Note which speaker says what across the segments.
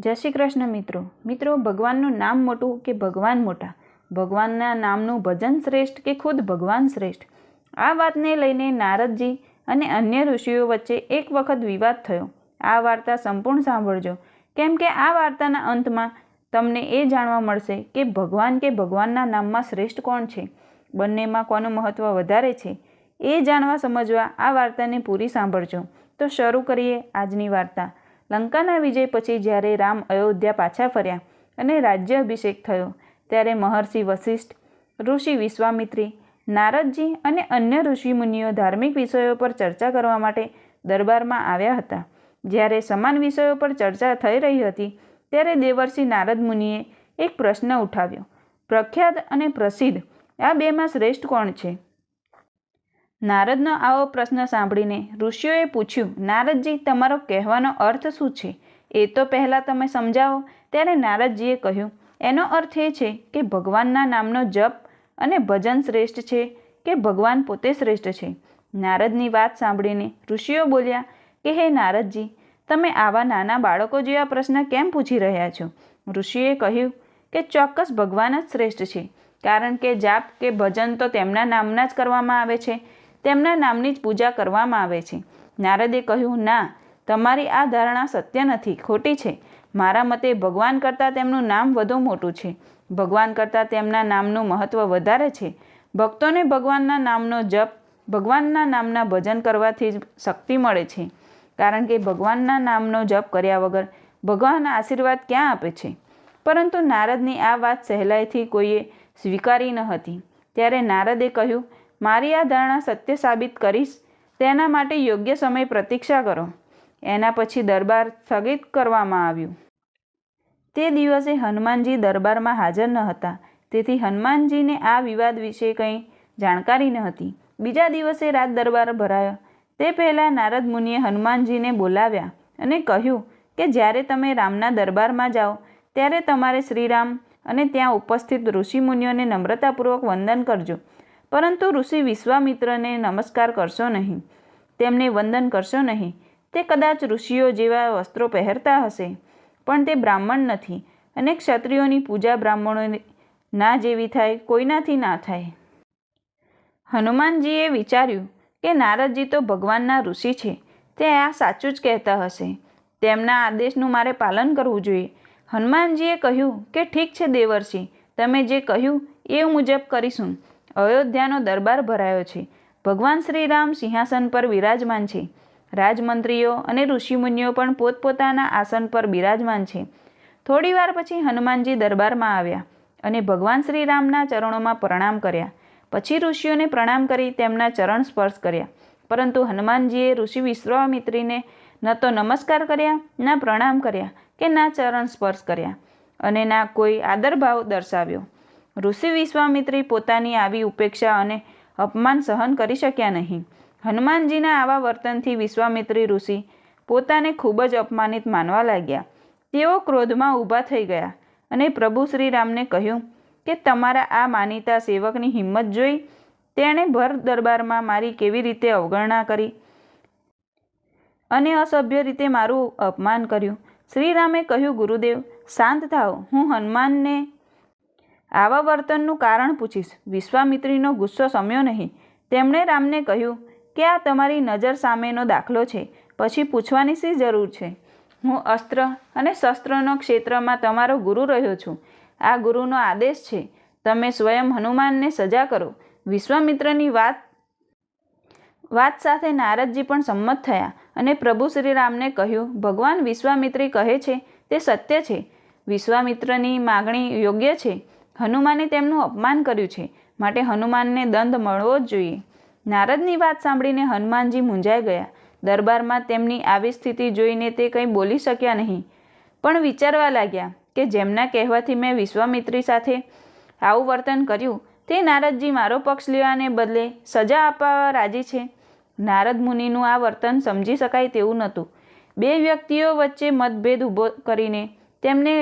Speaker 1: જય શ્રી કૃષ્ણ મિત્રો. મિત્રો, ભગવાનનું નામ મોટું કે ભગવાન મોટા? ભગવાનના નામનું ભજન શ્રેષ્ઠ કે ખુદ ભગવાન શ્રેષ્ઠ? આ વાતને લઈને નારદજી અને અન્ય ઋષિઓ વચ્ચે એક વખત વિવાદ થયો. આ વાર્તા સંપૂર્ણ સાંભળજો. કેમ કે આ વાર્તાના અંતમાં તમને એ જાણવા મળશે કે ભગવાન કે ભગવાનના નામમાં શ્રેષ્ઠ કોણ છે? બંનેમાં કોનું મહત્ત્વ વધારે છે? એ જાણવા સમજવા આ વાર્તાને પૂરી સાંભળજો. તો શરૂ કરીએ આજની વાર્તા. લંકાના વિજય પછી જ્યારે રામ અયોધ્યા પાછા ફર્યા અને રાજ્ય અભિષેક થયો, ત્યારે મહર્ષિ વશિષ્ઠ, ઋષિ વિશ્વામિત્રી, નારદજી અને અન્ય ઋષિમુનિઓ ધાર્મિક વિષયો પર ચર્ચા કરવા માટે દરબારમાં આવ્યા હતા. જ્યારે સમાન વિષયો પર ચર્ચા થઈ રહી હતી, ત્યારે દેવર્ષિ નારદ મુનિએ એક પ્રશ્ન ઉઠાવ્યો. પ્રખ્યાત અને પ્રસિદ્ધ આ બેમાં શ્રેષ્ઠ કોણ છે? નારદનો આવો પ્રશ્ન સાંભળીને ઋષિઓએ પૂછ્યું, નારદજી, તમારો કહેવાનો અર્થ શું છે? એ તો પહેલાં તમે સમજાવો. ત્યારે નારદજીએ કહ્યું, એનો અર્થ એ છે કે ભગવાનના નામનો જપ અને ભજન શ્રેષ્ઠ છે કે ભગવાન પોતે શ્રેષ્ઠ છે. નારદની વાત સાંભળીને ઋષિઓ બોલ્યા, કે હે નારદજી, તમે આવા નાના બાળકો જેવા પ્રશ્ન કેમ પૂછી રહ્યા છો? ઋષિએ કહ્યું, કે ચોક્કસ ભગવાન જ શ્રેષ્ઠ છે, કારણ કે જાપ કે ભજન તો તેમના નામના જ કરવામાં આવે છે. તેમના નામની જ પૂજા કરવામાં આવે છે. નારદે કહ્યું, ના, તમારી આ ધારણા સત્ય નથી, ખોટી છે. મારા મતે ભગવાન કરતાં તેમનું નામ વધુ મોટું છે. ભગવાન કરતાં તેમના નામનું મહત્ત્વ વધારે છે. ભક્તોને ભગવાનના નામનો જપ, ભગવાનના નામના ભજન કરવાથી જ શક્તિ મળે છે. કારણ કે ભગવાનના નામનો જપ કર્યા વગર ભગવાન આશીર્વાદ ક્યાં આપે છે? પરંતુ નારદની આ વાત સહેલાઈથી કોઈએ સ્વીકારી ન હતી. ત્યારે નારદે કહ્યું મારી આ ધારણા સત્ય સાબિત કરીશ, તેના માટે યોગ્ય સમય પ્રતીક્ષા કરો. એના પછી દરબાર સ્થગિત કરવામાં આવ્યું. તે દિવસે હનુમાનજી દરબારમાં હાજર ન હતા. તેથી હનુમાનજીને આ વિવાદ વિશે કંઈ જાણકારી ન હતી. બીજા દિવસે રાત દરબાર ભરાયો. તે પહેલાં નારદ મુનિએ હનુમાનજીને બોલાવ્યા અને કહ્યું કે જ્યારે તમે રામના દરબારમાં જાઓ, ત્યારે તમારે શ્રીરામ અને ત્યાં ઉપસ્થિત ઋષિમુનિઓને નમ્રતાપૂર્વક વંદન કરજો. પરંતુ ઋષિ વિશ્વામિત્રને નમસ્કાર કરશો નહીં, તેમને વંદન કરશો નહીં. તે કદાચ ઋષિઓ જેવા વસ્ત્રો પહેરતા હશે, પણ તે બ્રાહ્મણ નથી અને ક્ષત્રિયોની પૂજા બ્રાહ્મણો ના જેવી થાય, કોઈનાથી ના થાય. હનુમાનજીએ વિચાર્યું કે નારદજી તો ભગવાનના ઋષિ છે, તે આ સાચું જ કહેતા હશે. તેમના આદેશનું મારે પાલન કરવું જોઈએ. હનુમાનજીએ કહ્યું કે ઠીક છે, દેવર્ષિ, તમે જે કહ્યું એ મુજબ કરીશું. અયોધ્યાનો દરબાર ભરાયો છે. ભગવાન શ્રીરામ સિંહાસન પર બિરાજમાન છે. રાજમંત્રીઓ અને ઋષિમુનિઓ પણ પોતપોતાના આસન પર બિરાજમાન છે. થોડી વાર પછી હનુમાનજી દરબારમાં આવ્યા અને ભગવાન શ્રીરામના ચરણોમાં પ્રણામ કર્યા. પછી ઋષિઓને પ્રણામ કરી તેમના ચરણ સ્પર્શ કર્યા. પરંતુ હનુમાનજીએ ઋષિ વિશ્વામિત્રીને ન તો નમસ્કાર કર્યા, ના પ્રણામ કર્યા કે ના ચરણ સ્પર્શ કર્યા અને ના કોઈ આદરભાવ દર્શાવ્યો. ઋષિ વિશ્વામિત્રી પોતાની આવી ઉપેક્ષા અને અપમાન સહન કરી શક્યા નહીં. હનુમાનજીના આવા વર્તનથી વિશ્વામિત્રી ઋષિ પોતાને ખૂબ જ અપમાનિત માનવા લાગ્યા. તેઓ ક્રોધમાં ઊભા થઈ ગયા અને પ્રભુ શ્રીરામને કહ્યું કે, તમારા આ માનીતા સેવકની હિંમત જોઈ તેણે ભર દરબારમાં મારી કેવી રીતે અવગણના કરી અને અસભ્ય રીતે મારું અપમાન કર્યું? શ્રીરામે કહ્યું, ગુરુદેવ, શાંત થાઓ. હું હનુમાનને આવા વર્તનનું કારણ પૂછીશ. વિશ્વામિત્રીનો ગુસ્સો સમ્યો નહીં. તેમણે રામને કહ્યું કે આ તમારી નજર સામેનો દાખલો છે. પછી પૂછવાની શી જરૂર છે? હું અસ્ત્ર અને શસ્ત્રનો ક્ષેત્રમાં તમારો ગુરુ રહ્યો છું. આ ગુરુનો આદેશ છે. તમે સ્વયં હનુમાનને સજા કરો. વિશ્વામિત્રની વાત વાત સાથે નારદજી પણ સંમત થયા અને પ્રભુ શ્રીરામને કહ્યું, ભગવાન વિશ્વામિત્રી કહે છે તે સત્ય છે. વિશ્વામિત્રની માગણી યોગ્ય છે. હનુમાને તેમનું અપમાન કર્યું છે. માટે હનુમાનને દંડ મળવો જ જોઈએ. નારદની વાત સાંભળીને હનુમાનજી મૂંઝાઈ ગયા. દરબારમાં તેમની આવી સ્થિતિ જોઈને તે કંઈ બોલી શક્યા નહીં. પણ વિચારવા લાગ્યા કે જેમના કહેવાથી મેં વિશ્વામિત્રી સાથે આવું વર્તન કર્યું, તે નારદજી મારો પક્ષ લેવાને બદલે સજા આપવા રાજી છે. નારદ મુનિનું આ વર્તન સમજી શકાય તેવું નહોતું. બે વ્યક્તિઓ વચ્ચે મતભેદ ઊભો કરીને તેમને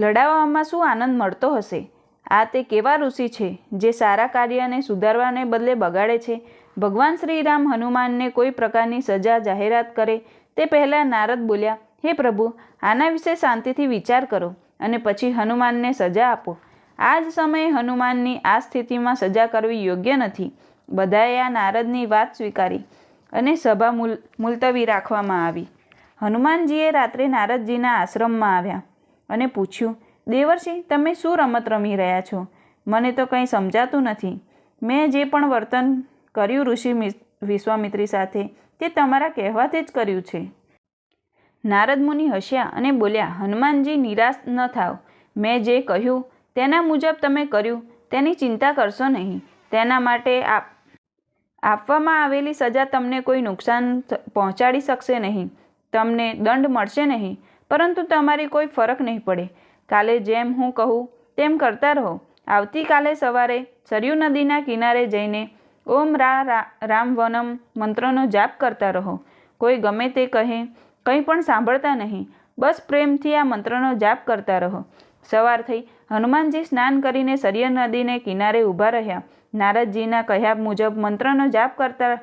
Speaker 1: લડાવવામાં શું આનંદ મળતો હશે? આ તે કેવા ઋષિ છે, જે સારા કાર્યને સુધારવાને બદલે બગાડે છે? ભગવાન શ્રીરામ હનુમાનને કોઈ પ્રકારની સજા જાહેરાત કરે? તે પહેલાં નારદ બોલ્યા, હે પ્રભુ, આના વિશે શાંતિથી વિચાર કરો અને પછી હનુમાનને સજા આપો. આ જ સમયે હનુમાનની આ સ્થિતિમાં સજા કરવી યોગ્ય નથી. બધાએ આ નારદની વાત સ્વીકારી અને સભા મુલ, મુલતવી રાખવામાં આવી. હનુમાનજીએ રાત્રે નારદજીના આશ્રમમાં આવ્યા. અને પૂછ્યું, દેવર્ષિ, તમે શું રમત રમી રહ્યા છો? મને તો કંઈ સમજાતું નથી. મેં જે પણ વર્તન કર્યું ઋષિ વિશ્વામિત્રી સાથે, તે તમારા કહેવાથી જ કર્યું છે. નારદ મુનિ હસ્યા અને બોલ્યા, હનુમાનજી, નિરાશ ન થાવ. મેં જે કહ્યું, તેના મુજબ તમે કર્યું. તેની ચિંતા કરશો નહીં. તેના માટે આપ, આપવામાં આવેલી સજા તમને કોઈ નુકસાન પહોંચાડી શકશે નહીં. તમને દંડ મળશે નહીં. પરંતુ તમારી કોઈ ફરક નહીં પડે. કાલે જેમ હું કહું, તેમ કરતા રહો. આવતીકાલે સવારે સરયુ નદીના કિનારે જઈને ઓમ રા રામ વનમ મંત્રનો જાપ કરતા રહો. કોઈ ગમે તે કહે, કંઈ પણ સાંભળતા નહીં. બસ પ્રેમથી આ મંત્રનો જાપ કરતા રહો. સવાર થઈ હનુમાનજી સ્નાન કરીને સરય નદીને કિનારે ઊભા રહ્યા. નારદજીના કહ્યા મુજબ મંત્રનો જાપ કરતા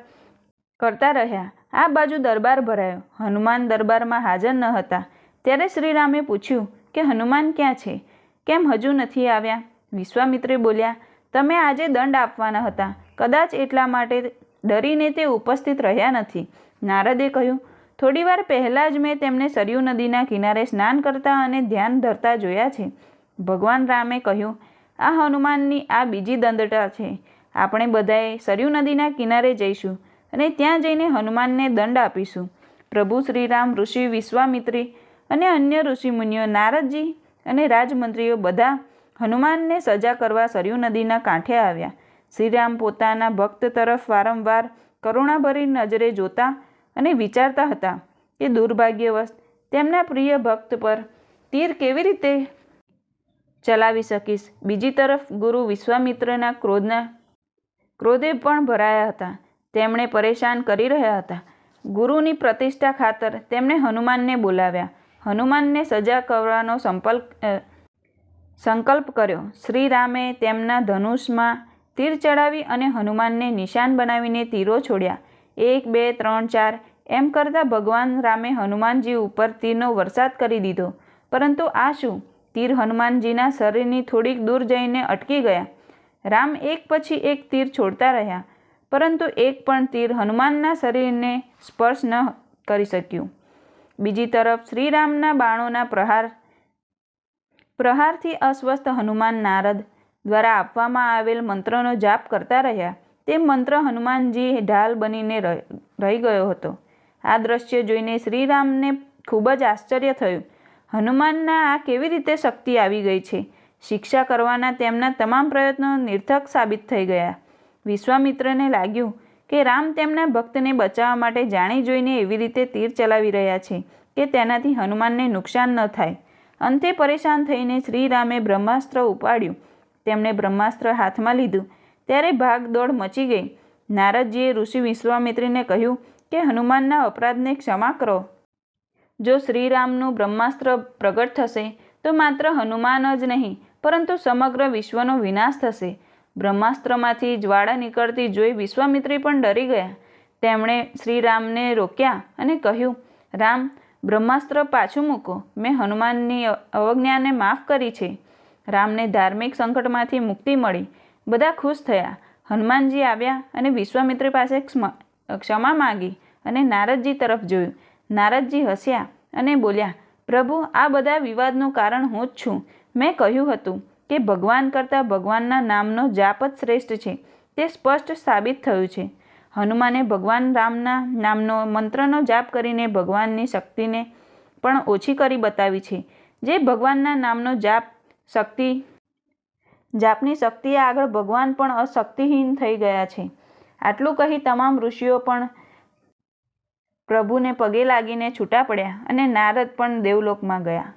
Speaker 1: કરતા રહ્યા. આ બાજુ દરબાર ભરાયો. હનુમાન દરબારમાં હાજર ન હતા. ત્યારે શ્રીરામે પૂછ્યું કે હનુમાન ક્યાં છે? કેમ હજુ નથી આવ્યા? વિશ્વામિત્રે બોલ્યા, તમે આજે દંડ આપવાના હતા. કદાચ એટલા માટે ડરીને તે ઉપસ્થિત રહ્યા નથી. નારદે કહ્યું, થોડીવાર પહેલાં જ મેં તેમને સરયુ નદીના કિનારે સ્નાન કરતા અને ધ્યાન ધરતા જોયા છે. ભગવાન રામે કહ્યું, આ હનુમાનની આ બીજી દંડતા છે. આપણે બધાએ સરયુ નદીના કિનારે જઈશું અને ત્યાં જઈને હનુમાનને દંડ આપીશું. પ્રભુ શ્રીરામ, ઋષિ, વિશ્વામિત્રી અને અન્ય ઋષિમુનિઓ નારદજી અને રાજમંત્રીઓ બધા હનુમાનને સજા કરવા સરયુ નદીના કાંઠે આવ્યા. શ્રીરામ પોતાના ભક્ત તરફ વારંવાર કરુણાભરી નજરે જોતા અને વિચારતા હતા કે દુર્ભાગ્યવશ તેમના પ્રિય ભક્ત પર તીર કેવી રીતે ચલાવી શકીશ? બીજી તરફ ગુરુ વિશ્વામિત્રના ક્રોધના ક્રોધે પણ ભરાયા હતા. તેમણે પરેશાન કરી રહ્યા હતા. ગુરુની પ્રતિષ્ઠા ખાતર તેમણે હનુમાનને બોલાવ્યા. હનુમાનને સજા કરવાનો સંપલ્પ સંકલ્પ કર્યો. શ્રીરામે તેમના ધનુષમાં તીર ચડાવી અને હનુમાનને નિશાન બનાવીને તીરો છોડ્યા. એક, બે, ત્રણ, ચાર, એમ કરતાં ભગવાન રામે હનુમાનજી ઉપર તીરનો વરસાદ કરી દીધો. પરંતુ આ શું? તીર હનુમાનજીના શરીરની થોડીક દૂર જઈને અટકી ગયા. રામ એક પછી એક તીર છોડતા રહ્યા. પરંતુ એક પણ તીર હનુમાનના શરીરને સ્પર્શ ન કરી શક્યું. બીજી તરફ શ્રીરામના બાણોના પ્રહાર, પ્રહારથી અસ્વસ્થ હનુમાન નારદ દ્વારા આપવામાં આવેલ મંત્રનો જાપ કરતા રહ્યા. તે મંત્ર હનુમાનજી ઢાલ બનીને રહી ગયો હતો. આ દ્રશ્ય જોઈને શ્રીરામને ખૂબ જ આશ્ચર્ય થયું. હનુમાનના આ કેવી રીતે શક્તિ આવી ગઈ છે? શિક્ષા કરવાના તેમના તમામ પ્રયત્નો નિર્થક સાબિત થઈ ગયા. વિશ્વામિત્રને લાગ્યું કે રામ તેમના ભક્તને બચાવવા માટે જાણી જોઈને એવી રીતે તીર ચલાવી રહ્યા છે કે તેનાથી હનુમાનને નુકસાન ન થાય. અંતે પરેશાન થઈને શ્રીરામે બ્રહ્માસ્ત્ર ઉપાડ્યું. તેમણે બ્રહ્માસ્ત્ર હાથમાં લીધું. ત્યારે ભાગ દોડ મચી ગઈ. નારદજીએ ઋષિ વિશ્વામિત્રીને કહ્યું કે હનુમાનના અપરાધને ક્ષમા કરો. જો શ્રીરામનું બ્રહ્માસ્ત્ર પ્રગટ થશે, તો માત્ર હનુમાન જ નહીં, પરંતુ સમગ્ર વિશ્વનો વિનાશ થશે. બ્રહ્માસ્ત્રમાંથી જ્વાળા નીકળતી જોઈ વિશ્વામિત્રી પણ ડરી ગયા. તેમણે શ્રીરામને રોક્યા અને કહ્યું, રામ, બ્રહ્માસ્ત્ર પાછું મૂકો. મેં હનુમાનની અવજ્ઞાને માફ કરી છે. રામને ધાર્મિક સંકટમાંથી મુક્તિ મળી. બધા ખુશ થયા. હનુમાનજી આવ્યા અને વિશ્વામિત્રી પાસે ક્ષમા માગી અને નારદજી તરફ જોયું. નારદજી હસ્યા અને બોલ્યા, પ્રભુ, આ બધા વિવાદનું કારણ હું જ છું. મેં કહ્યું હતું કે ભગવાન કરતાં ભગવાનના નામનો જાપ જ શ્રેષ્ઠ છે. તે સ્પષ્ટ સાબિત થયું છે. હનુમાને ભગવાન રામના નામનો મંત્રનો જાપ કરીને ભગવાનની શક્તિને પણ ઓછી કરી બતાવી છે. જે ભગવાનના નામનો જાપ શક્તિ, જાપની શક્તિ આગળ ભગવાન પણ અશક્તિહીન થઈ ગયા છે. આટલું કહી તમામ ઋષિઓ પણ પ્રભુને પગે લાગીને છૂટા પડ્યા અને નારદ પણ દેવલોકમાં ગયા.